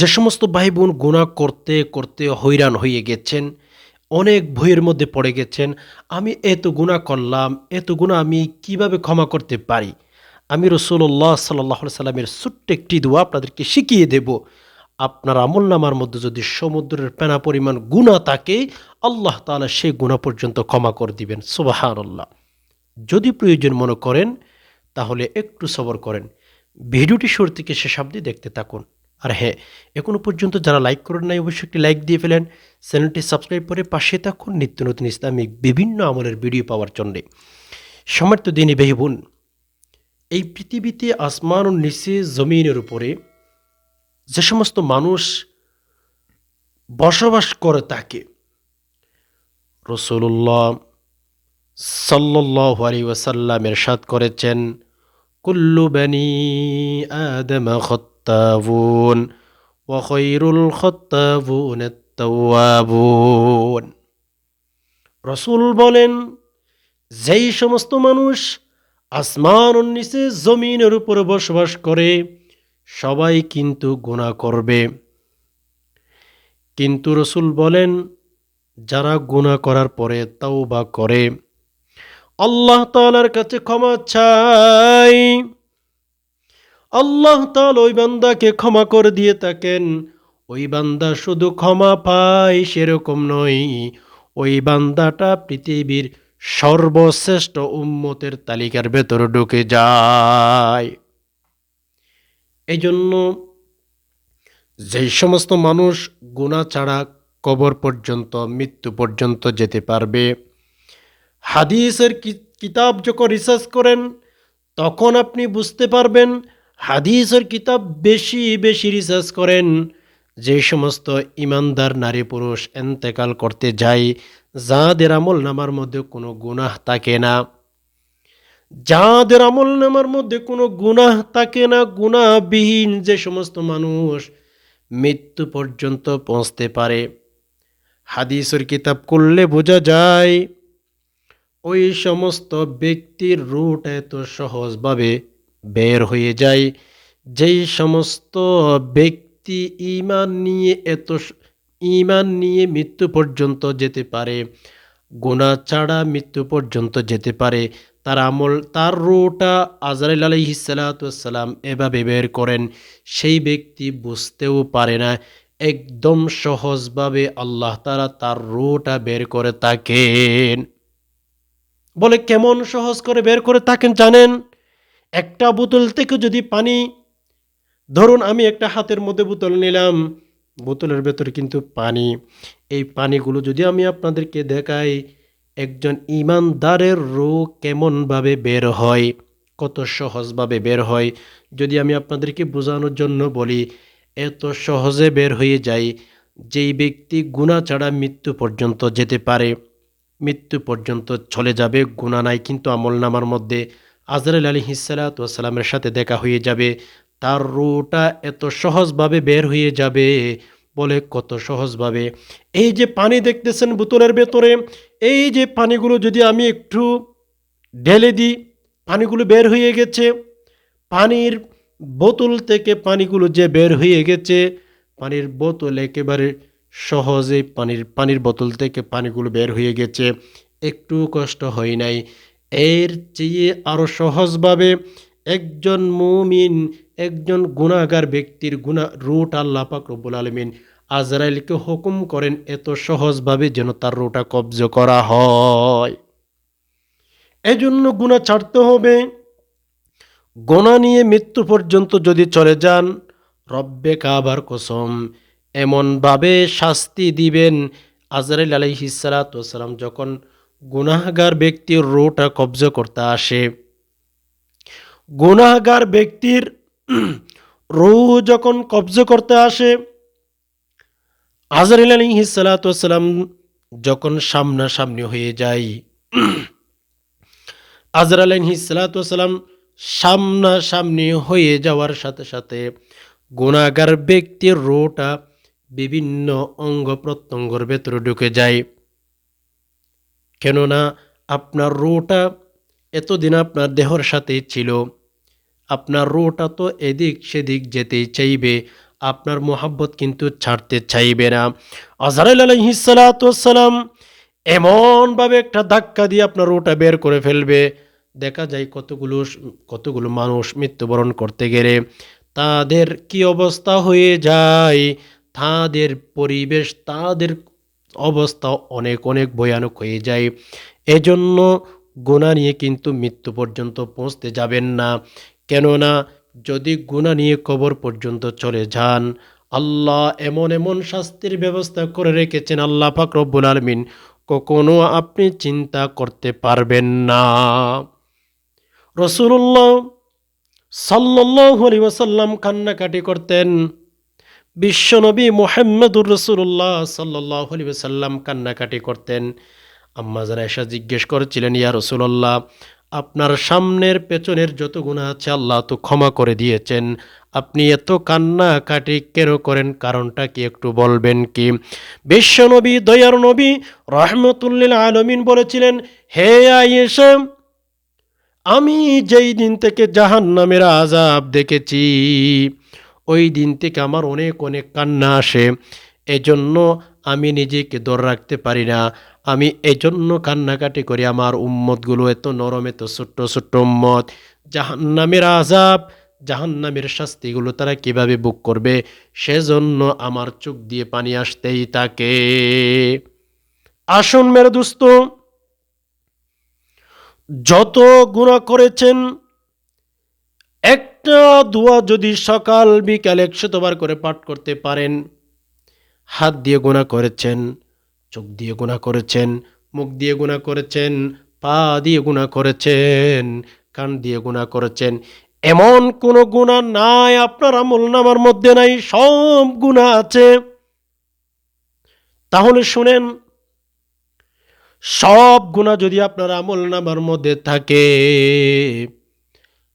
যে সমস্ত ভাই বোন গুণা করতে করতে হইরান হয়ে গেছেন, অনেক ভয়ের মধ্যে পড়ে গেছেন, আমি এত গুণা করলাম, এত গুণা আমি কীভাবে ক্ষমা করতে পারি? আমি রসুল্লাহ সাল্লাহ সাল্লামের ছোট্ট একটি দোয়া আপনাদেরকে শিখিয়ে দেব। আপনার আমল নামার মধ্যে যদি সমুদ্রের পেনা পরিমাণ গুণা থাকে, আল্লাহ তাআলা সেই গুণা পর্যন্ত ক্ষমা করে দিবেন সুবাহান আল্লাহ যদি প্রয়োজন মনে করেন, তাহলে একটু সবর করেন। ভিডিওটি শুরু থেকে শেষ দেখতে থাকুন। আর হ্যাঁ এখনও পর্যন্ত যারা লাইক করেন নাই, অবশ্যই একটি লাইক দিয়ে ফেলেন। চ্যানেলটি সাবস্ক্রাইব করে পাশে থাকুন। নিত্য নতুন ইসলামিক বিভিন্ন আমলের ভিডিও পাওয়ার জন্যে। সমর্থ দিনী বেহি বোন, এই পৃথিবীতে আসমান ও নিচে জমিনের উপরে যে সমস্ত মানুষ বসবাস করে থাকে রসুল্লাহ সাল্লাহ আলী ওয়াসাল্লাম এরশাদ করেছেন, কুল্লু বানি আদম খত্তাবুন ওয়াখৈরুল খত্তাবুন তাওয়াবুন রসুল বলেন, যেই সমস্ত মানুষ আসমান নিচে জমিনের উপরে বসবাস করে, সবাই কিন্তু গুণা করবে। কিন্তু রসুল বলেন, যারা গুণা করার পরে তাও বা করে, আল্লাহ তালার কাছে ক্ষমা চাই। আল্লাহ তাল ওই বান্দাকে ক্ষমা করে দিয়ে থাকেন। ওই বান্দা শুধু ক্ষমা পায় সেরকম নয়, ওই বান্দাটা পৃথিবীর সর্বশ্রেষ্ঠ উম্মতের তালিকার ভেতরে ঢুকে যায়। এই জন্য যেই সমস্ত মানুষ গুণা ছাড়া কবর পর্যন্ত, মৃত্যু পর্যন্ত যেতে পারবে, হাদিসের কিতাব যখন রিসার্চ করেন, তখন আপনি বুঝতে পারবেন হাদিসের কিতাব বেশি বেশি রিসার্চ করেন। যে সমস্ত ইমানদার নারী পুরুষ এন্তেকাল করতে যায়, যাদের আমল নামার মধ্যে কোনো গুনাহ থাকে না। যাদের আমল নামার মধ্যে কোনো গুনাহ থাকে না, গুনাহবিহীন যে সমস্ত মানুষ মৃত্যু পর্যন্ত পৌঁছতে পারে। হাদিসের কিতাব করলে বোঝা যায়, ওই সমস্ত ব্যক্তির রুট এত সহজভাবে বের হয়ে যায়। যেই সমস্ত ব্যক্তি ইমান নিয়ে এত ইমান নিয়ে মৃত্যু পর্যন্ত যেতে পারে গোনা ছাড়া মৃত্যু পর্যন্ত যেতে পারে, তার আমল, তার রুটা আজরাইল আলহিসাল্লাম এভাবে বের করেন, সেই ব্যক্তি বুঝতেও পারে না। একদম সহজভাবে আল্লাহ তারা তার রুটা বের করে থাকেন। বলে কেমন সহজ করে বের করে থাকেন জানেন? একটা বোতল থেকে যদি পানি, ধরুন আমি একটা হাতের মধ্যে বোতল নিলাম, বোতলের ভেতরে কিন্তু পানি। এই পানিগুলো যদি আমি আপনাদেরকে দেখাই, একজন ইমানদারের রোগ কেমনভাবে বের হয়, কত সহজভাবে বের হয়, যদি আমি আপনাদেরকে বোঝানোর জন্য বলি, এত সহজে বের হয়ে যায় যেই ব্যক্তি গুণা ছাড়া মৃত্যু পর্যন্ত যেতে পারে। মৃত্যু পর্যন্ত চলে যাবে, গুণা নাই কিন্তু আমল নামার মধ্যে। আজরাইল আলী হিসালাতামের সাথে দেখা হয়ে যাবে। তার রুটা এত সহজভাবে বের হয়ে যাবে বলে কত সহজভাবে। এই যে পানি দেখতেছেন বোতলের ভেতরে, এই যে পানিগুলো যদি আমি একটু ঢেলে দিই, পানিগুলো বের হয়ে গেছে। পানির বোতল থেকে পানিগুলো যে বের হয়ে গেছে, পানির বোতল একেবারে সহজে পানির পানির বোতল থেকে পানিগুলো বের হয়ে গেছে। একটু কষ্ট হয় নাই। এর চেয়ে আরও সহজভাবে একজন মুমিন, একজন গুণাগার ব্যক্তির গুণা রুট আল্লাহ পাক রব্বুল আলমিন আজরাইলকে হুকুম করেন, এত সহজভাবে যেন তার রুটা কবজ করা হয়। এজন্য গুণা ছাড়তে হবে। গোনা নিয়ে মৃত্যু পর্যন্ত যদি চলে যান, রব্বে কাবার কসম, এমনভাবে শাস্তি দিবেন আজরাইল আলহিসালাম যখন গুনাহগার ব্যক্তির রোটা কবজ করতে আসে। গুনাহগার ব্যক্তির রু যখন কবজ করতে আসে আজরাইল আলহিসালাম যখন সামনাসামনি হয়ে যায় আজর আলহিসালাম সামনাসামনি হয়ে যাওয়ার সাথে সাথে গুণাগার ব্যক্তির রোটা বিভিন্ন অঙ্গ প্রত্যঙ্গর ভেতরে ঢুকে যায়। কেননা আপনার রোটা এতদিন আপনার দেহর সাথে ছিল, আপনার রোটা তো এদিক সেদিক যেতেই চাইবে, আপনার মোহাব্বত কিন্তু ছাড়তে চাইবে না। আজরাইল আলহিসালাম এমনভাবে একটা ধাক্কা দিয়ে আপনার ওটা বের করে ফেলবে। দেখা যায় কতগুলো কতগুলো মানুষ মৃত্যুবরণ করতে গেলে তাদের কি অবস্থা হয়ে যায়? তাদের পরিবেশ, তাদের অবস্থা অনেক অনেক ভয়ানক হয়ে যায়। এজন্য গুণা নিয়ে কিন্তু মৃত্যু পর্যন্ত পৌঁছতে যাবেন না। কেননা যদি গুণা নিয়ে কবর পর্যন্ত চলে যান, আল্লাহ এমন এমন শাস্তির ব্যবস্থা করে রেখেছেন আল্লাহ পাক রব্বুল আলমিন, কখনো আপনি চিন্তা করতে পারবেন না। রসুল্লাহ সাল্লাহ আলী ওয়াসাল্লাম কান্নাকাটি করতেন। বিশ্বনবী মোহাম্মদুর রসুল্লাহ সাল্লাহ আলী ওয়াসাল্লাম কান্নাকাটি করতেন। আম্মা যারা এসা জিজ্ঞেস করেছিলেন, ইয়া রসুল্লাহ আপনার সামনের পেছনের যত গুণা আছে আল্লাহ তো ক্ষমা করে দিয়েছেন। আপনি এত কান্না কাটি কেন করেন? কারণটা কি একটু বলবেন কি? বিশ্বনবী, দয়ার নবী রহমতুল্লিল আলমিন বলেছিলেন, হে আয়েশা, আমি যেই দিন থেকে জাহান নামের আজাব দেখেছি ওই দিন থেকে আমার অনেক অনেক কান্না আসে। এজন্য আমি নিজেকে দর রাখতে পারি না। আমি এজন্য কান্নাকাটি করি আমার উম্মতগুলো, এত নরম, এত ছোট্ট ছোট্ট উম্মত। জাহান্নামের আজাব জাহান্নামের শাস্তিগুলো তারা কীভাবে বুক করবে? সেজন্য আমার চোখ দিয়ে পানি আসতেই থাকে। আসুন মেরে দোস্ত, যত গুণা করেছেন একটা দোয়া যদি সকাল বিকাল একশতবার করে পাঠ করতে পারেন, হাত দিয়ে গুণা করেছেন, চোখ দিয়ে গুণা করেছেন, মুখ দিয়ে গুণা করেছেন, পা দিয়ে গুণা করেছেন, কান দিয়ে গুণা করেছেন, এমন কোনো গুণা নাই, আপনার আমল নামার মধ্যে নাই, সব গুণা আছে। তাহলে শুনেন, সব গুণা যদি আপনার আমল নামার মধ্যে থাকে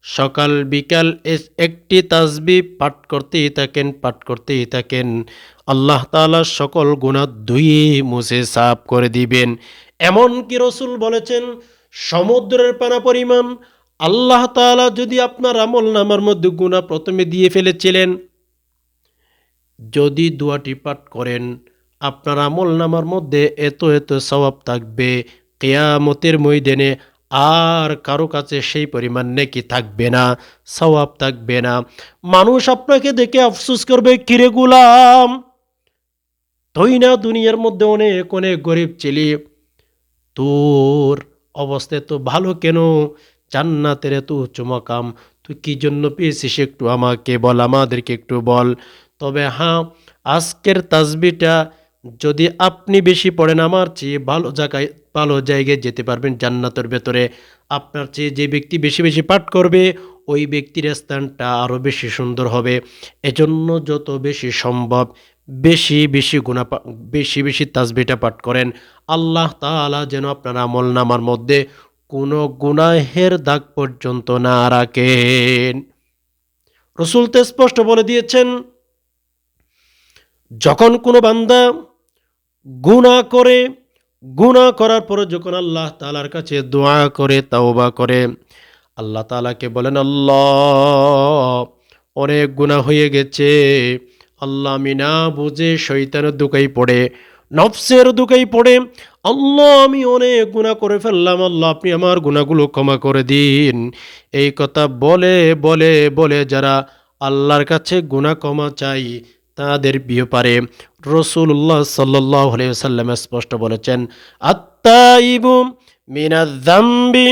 সকাল বিকাল এস- একটি তাসবি পাঠ করতেই থাকেন, পাঠ করতেই থাকেন। আল্লাহ তাআলা সকল গুণা ধুয়ে মুছে সাফ করে দিবেন। এমন কি রসুল বলেছেন, সমুদ্রের পানা পরিমাণ। আল্লাহ তাআলা যদি আপনার আমল নামার মধ্যে গুণা প্রথমে দিয়ে ফেলেছিলেন, যদি দোয়াটি পাঠ করেন, আপনার আমল নামার মধ্যে এত এত সওয়াব থাকবে। কেয়ামতের ময়দানে আর কারও কাছে সেই পরিমাণ নেকি থাকবে না, সওয়াব থাকবে না। মানুষ আপনাকে দেখে আফসোস করবে, কিরে গুলাম, তুই না দুনিয়ার মধ্যে অনেক অনেক গরিব ছিলি। তোর অবস্থা তো ভালো কেন? জান্নাতের এত উচ্চ মকাম। তুই কি জন্য পেয়েছিস একটু আমাকে বল, আমাদেরকে একটু বল। তবে হ্যাঁ আজকের তাসবিটা যদি আপনি বেশি পড়েন, আমার চেয়ে ভালো জায়গায় ভালো জায়গায় যেতে পারবেন জান্নাতের ভেতরে। আপনার চেয়ে যে ব্যক্তি বেশি বেশি পাঠ করবে, ওই ব্যক্তির স্থানটা আরও বেশি সুন্দর হবে। এজন্য যত বেশি সম্ভব বেশি বেশি গুণা বেশি বেশি তাসবিটা পাঠ করেন। আল্লাহ তাআলা যেন আপনার আমল নামার মধ্যে কোনো গুনাহের দাগ পর্যন্ত না রাখেন। রসুল তো স্পষ্ট বলে দিয়েছেন, যখন কোনো বান্দা গুণা করে গুণা করার পরে যখন আল্লাহ তালার কাছে দোয়া করে, তাওবা করে, আল্লাহ তালাকে বলেন, আল্লাহ, অনেক গুণা হয়ে গেছে। আল্লাহ আমি না বুঝে শৈতানের দুকাই পড়ে, নফসের দুকাই পড়ে। আল্লাহ, আমি অনেক গুণা করে ফেললাম। আল্লাহ, আপনি আমার গুণাগুলো ক্ষমা করে দিন। এই কথা বলে বলে বলে যারা আল্লাহর কাছে গুণা ক্ষমা চাই তাদের ব্যাপারে রসুল্লাহ সাল্লাহ সাল্লাম স্পষ্ট বলেছেন আত্মাইবু মিনাদ্দাম্বি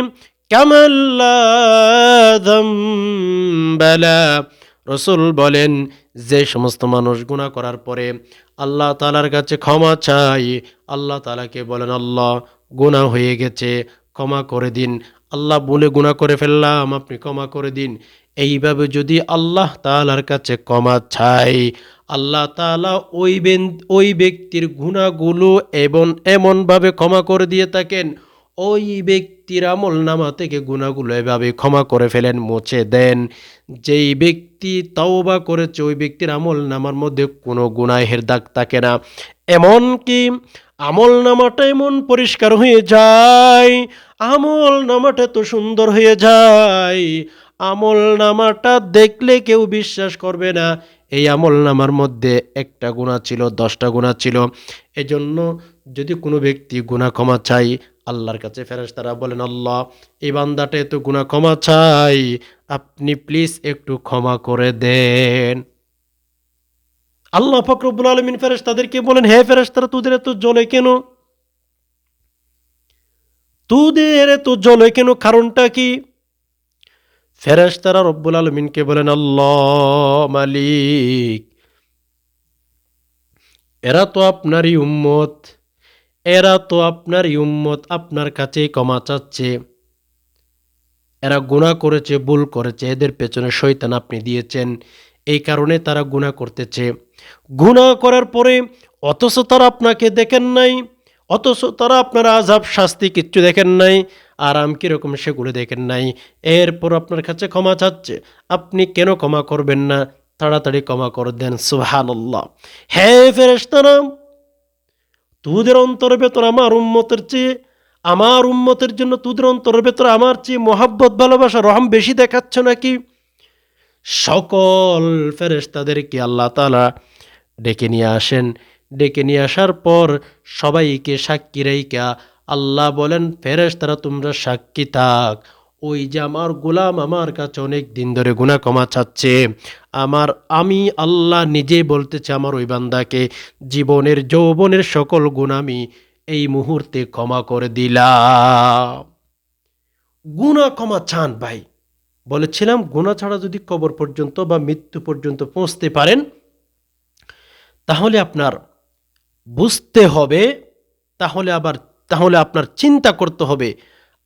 কামাল্লাদম্বালা রসুল বলেন, যে সমস্ত মানুষ গুণা করার পরে আল্লাহ তালার কাছে ক্ষমা চাই। আল্লাহ তালাকে বলেন, আল্লাহ গুণা হয়ে গেছে, ক্ষমা করে দিন। আল্লাহ বলে গুণা করে ফেললাম, আপনি ক্ষমা করে দিন। এইভাবে যদি আল্লাহ তালার কাছে ক্ষমা চাই, আল্লাহ তালা ওই ওই ব্যক্তির গুণাগুলো এবং এমনভাবে ক্ষমা করে দিয়ে থাকেন, ওই ব্যক্তির আমল নামা থেকে গুণাগুলো এভাবে ক্ষমা করে ফেলেন, মুছে দেন। যেই ব্যক্তি তাওবা করেছে, ওই ব্যক্তির আমল নামার মধ্যে কোনো গুনাহের দাগ থাকে না। এমনকি আমল নামাটা এমন পরিষ্কার হয়ে যায়, আমল নামাটা তো সুন্দর হয়ে যায় আমল নামাটা দেখলে কেউ বিশ্বাস করবে না। এই আমল নামার মধ্যে একটা গুণা ছিল, দশটা গুণা ছিল। এজন্য যদি কোনো ব্যক্তি গুণা ক্ষমা চাই আল্লাহর কাছে ফেরেস তারা বলেন, আল্লাহ, এই বান্দাটা এত গুণা ক্ষমা চাই আপনি প্লিজ একটু ক্ষমা করে দেন। আল্লাহ ফকরবুল আলমিন ফেরেস তাদেরকে বলেন, হে ফেরেস তারা তোদের এত জলে কেন? তোদের এত জলে কেন? কারণটা কি? ফেরেস তারা রব্বুল আলমিনকে বলেন, আল্লাহ মালিক, এরা তো আপনারই উম্মত, এরা তো আপনারই উম্মত, আপনার কাছেই ক্ষমা চাচ্ছে। এরা গুণা করেছে, ভুল করেছে, এদের পেছনে শৈতান আপনি দিয়েছেন। এই কারণে তারা গুণা করতেছে। গুণা করার পরে অথচ তারা আপনাকে দেখেন নাই, অথচ তারা আপনার আজাব শাস্তি কিচ্ছু দেখেন নাই। আরাম কীরকম সেগুলো দেখেন নাই। এরপর আপনার কাছে ক্ষমা চাচ্ছে। আপনি কেন ক্ষমা করবেন না? তাড়াতাড়ি ক্ষমা করে দেন সুহানাল্লাহ হে ফেরেস্তারা তুদের অন্তরের ভেতর আমার উম্মতের চেয়ে, আমার উম্মতের জন্য তুদের অন্তরের ভেতর আমার চেয়ে মোহাব্বত, ভালোবাসা, রহম বেশি দেখাচ্ছ নাকি? সকল ফেরেস্তাদেরকে আল্লাহ তালা ডেকে নিয়ে আসেন। ডেকে নিয়ে আসার পর সবাইকে সাক্ষী রেখা আল্লাহ বলেন ফেরেস তারা তোমরা সাক্ষী থাক। ওই যে আমার গোলাম আমার কাছে অনেক দিন ধরে গুণা ক্ষমা চাচ্ছে। আমার, আমি আল্লাহ নিজেই বলতেছি আমার ওই বান্দাকে, জীবনের, যৌবনের সকল গুণ আমি এই মুহূর্তে ক্ষমা করে দিলাম। গুণা ক্ষমা চান ভাই। বলেছিলাম গুণা ছাড়া যদি কবর পর্যন্ত বা মৃত্যু পর্যন্ত পৌঁছতে পারেন, তাহলে আপনার বুঝতে হবে, তাহলে আবার তাহলে আপনার চিন্তা করতে হবে,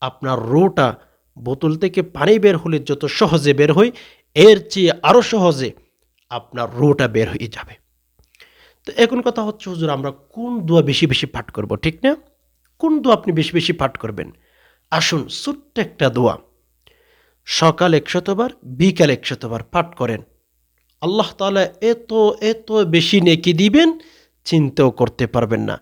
আপনার রোটা বোতল থেকে পানি বের হলে যত সহজে বের হয়, এর চেয়ে আরও সহজে আপনার রোটা বের হয়ে যাবে। তো এখন কথা হচ্ছে, হুজুর, আমরা কোন দোয়া বেশি বেশি পাঠ করব, ঠিক না? কোন দোয়া আপনি বেশি বেশি পাঠ করবেন? আসুন, ছোট্ট একটা দোয়া। সকাল একশতবার, বিকাল একশতবার পাঠ করেন। আল্লাহ তালা এত এত বেশি নেকি দিবেন, চিন্তাও করতে পারবেন না।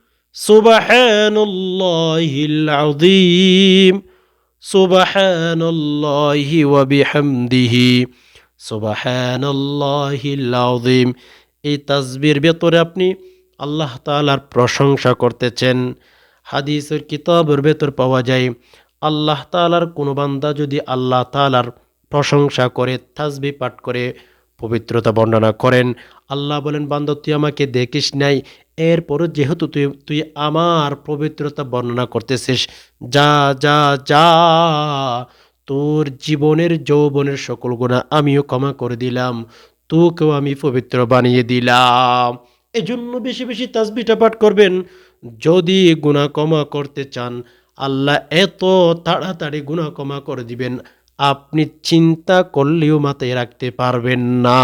ওয়া বিহামদিহি সুবহানাল্লাহিল আযীম সুবহানাল্লাহি ওয়া বিহামদিহি সুবহানাল্লাহিল আযীম এই তাসবির ভেতরে আপনি আল্লাহ তালার প্রশংসা করতেছেন। হাদিসের কিতাবের ভেতর পাওয়া যায়, আল্লাহ তাআলার কোনো বান্দা যদি আল্লাহ তালার প্রশংসা করে, তাসবি পাঠ করে, পবিত্রতা বর্ণনা করেন, আল্লাহ বলেন, বান্দা, তুই আমাকে দেখিস নাই এরপরও যেহেতু তুই তুই আমার পবিত্রতা বর্ণনা করতেছিস, যা যা যা, তোর জীবনের যৌবনের সকল গুণা আমিও ক্ষমা করে দিলাম, তোকেও আমি পবিত্র বানিয়ে দিলাম। এজন্য বেশি বেশি তাসবিটা পাঠ করবেন। যদি গুণা ক্ষমা করতে চান, আল্লাহ এত তাড়াতাড়ি গুণা ক্ষমা করে দিবেন, আপনি চিন্তা করলেও মাথায় রাখতে পারবেন না।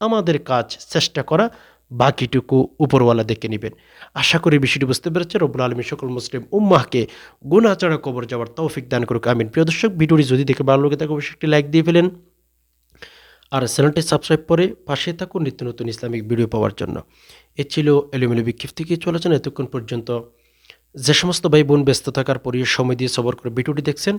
আমাদের কাজ চেষ্টা করা বাকিটুকু উপরওয়ালা দেখে নেবেন। আশা করি বিষয়টি বুঝতে পেরেছে রব্বুল আলমী সকল মুসলিম উম্মাহকে গুণ ছাড়া কবর যাওয়ার তৌফিক দান করুক, আমিন। প্রিয় দর্শক, ভিডিওটি যদি দেখে ভালো লাগে, তাকে অবশ্যই একটি লাইক দিয়ে ফেলেন। আর চ্যানেলটি সাবস্ক্রাইব করে পাশে থাকুন নিত্য নতুন ইসলামিক ভিডিও পাওয়ার জন্য। এ ছিল এলোমেলো বিক্ষিপ্ত থেকে চলেছেন এতক্ষণ পর্যন্ত যে সমস্ত ভাই বোন ব্যস্ত থাকার পরিয়ে সময় দিয়ে সবর করে ভিডিওটি দেখছেন,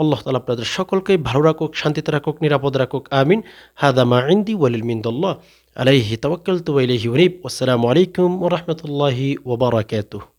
আল্লাহ তালা আপনাদের সকলকে ভালো রাখুক, শান্তিতে রাখুক, নিরাপদ রাখুক, আমিন। হাদামা ইন্দি ওয়ালিল মিন্দল্লাহ। আলাইহি তওয়াক্কালতু ওয়া ইলাইহি উনীব। আসসালামু আলাইকুম ওয়া রাহমাতুল্লাহি